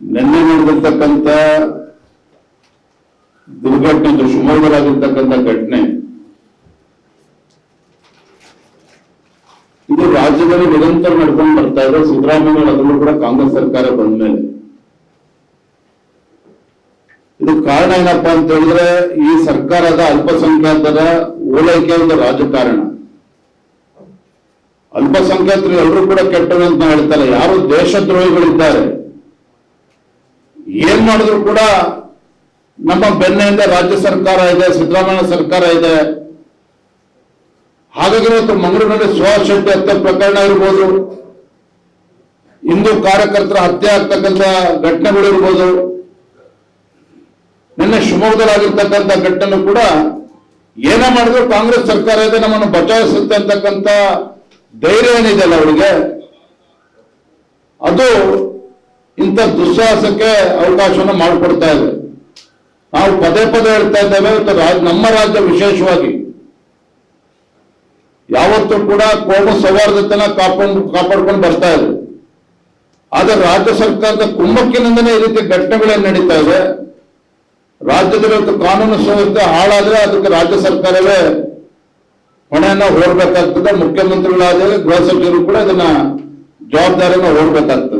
ನಿನ್ನೆ ನಡೆದಿರ್ತಕ್ಕಂಥ ದುರ್ಘಟನೆ ಶಿವಮೊಗ್ಗರಾಗಿರ್ತಕ್ಕಂಥ ಘಟನೆ. ಇದು ರಾಜ್ಯದಲ್ಲಿ ನಿರಂತರ ನಡ್ಕೊಂಡು ಬರ್ತಾ ಇದೆ ಸಿದ್ದರಾಮಯ್ಯ ಅದರಲ್ಲೂ ಕೂಡ ಕಾಂಗ್ರೆಸ್ ಸರ್ಕಾರ ಬಂದ ಮೇಲೆ. ಇದು ಕಾರಣ ಏನಪ್ಪಾ ಅಂತ ಹೇಳಿದ್ರೆ ಈ ಸರ್ಕಾರದ ಅಲ್ಪಸಂಖ್ಯಾತರ ಓಲೈಕೆ ಒಂದು ರಾಜಕಾರಣ ಅಲ್ಪಸಂಖ್ಯಾತರು ಎಲ್ಲರೂ ಕೂಡ ಕೆಟ್ಟರು ಅಂತ ಹೇಳ್ತಾರೆ. ಯಾರು ದೇಶದ್ರೋಹಿಗಳಿದ್ದಾರೆ. ಏನ್ ಮಾಡಿದ್ರು ಕೂಡ ನಮ್ಮ ಬೆನ್ನೆಯಿಂದ ರಾಜ್ಯ ಸರ್ಕಾರ ಇದೆ, ಸಿದ್ದರಾಮಯ್ಯ ಸರ್ಕಾರ ಇದೆ. ಹಾಗಾಗಿ ಇವತ್ತು ಮಂಗಳೂರಿನಲ್ಲಿ ಸುಹಾಸ್ ಶೆಟ್ಟಿ ಹತ್ಯೆ ಪ್ರಕರಣ ಇರ್ಬೋದು. ಹಿಂದೂ ಕಾರ್ಯಕರ್ತರ ಹತ್ಯೆ ಆಗ್ತಕ್ಕಂಥ ಘಟನೆಗಳು ಇರ್ಬೋದು. ನಿನ್ನೆ ಶಿವಮೊಗ್ಗದಲ್ಲಾಗಿರ್ತಕ್ಕಂಥ ಘಟನೆ ಕೂಡ ಏನೇ ಮಾಡಿದ್ರು ಕಾಂಗ್ರೆಸ್ ಸರ್ಕಾರ ಇದೆ, ನಮ್ಮನ್ನು ಬಚಾಯಿಸುತ್ತೆ ಅಂತಕ್ಕಂಥ ಧೈರ್ಯ ಏನಿದೆಯಲ್ಲ ಅವರಿಗೆ? ಅದು ಇಂಥ ದುಸ್ಸಾಹಸಕ್ಕೆ ಅವಕಾಶವನ್ನು ಮಾಡಿಕೊಡ್ತಾ ಇದೆ. ನಾವು ಪದೇ ಪದೇ ಹೇಳ್ತಾ ಇದ್ದೇವೆ ನಮ್ಮ ರಾಜ್ಯ ವಿಶೇಷವಾಗಿ. ಯಾವತ್ತೂ ಕೂಡ ಕೋಮು ಸೌಹಾರ್ದತೆನ ಕಾಪಾಡ್, ಕಾಪಾಡ್ಕೊಂಡು ಬರ್ತಾ ಇದೆ. ಆದ್ರೆ ರಾಜ್ಯ ಸರ್ಕಾರದ ಕುಮ್ಮಕ್ಕಿನಿಂದನೇ ಈ ರೀತಿ ಘಟನೆಗಳೇನು ನಡೀತಾ ಇದೆ. ರಾಜ್ಯದಲ್ಲಿ ಇವತ್ತು ಕಾನೂನು ಸುವ್ಯವಸ್ಥೆ ಹಾಳಾದ್ರೆ ಅದಕ್ಕೆ ರಾಜ್ಯ ಸರ್ಕಾರವೇ ಹೊಣೆಯನ್ನ ಹೊರಬೇಕಾಗ್ತದೆ ಮುಖ್ಯಮಂತ್ರಿಗಳಾದರೆ ಗೃಹ ಸಚಿವರು ಕೂಡ ಇದನ್ನ ಜವಾಬ್ದಾರಿಯನ್ನು ಹೊರಬೇಕಾಗ್ತದೆ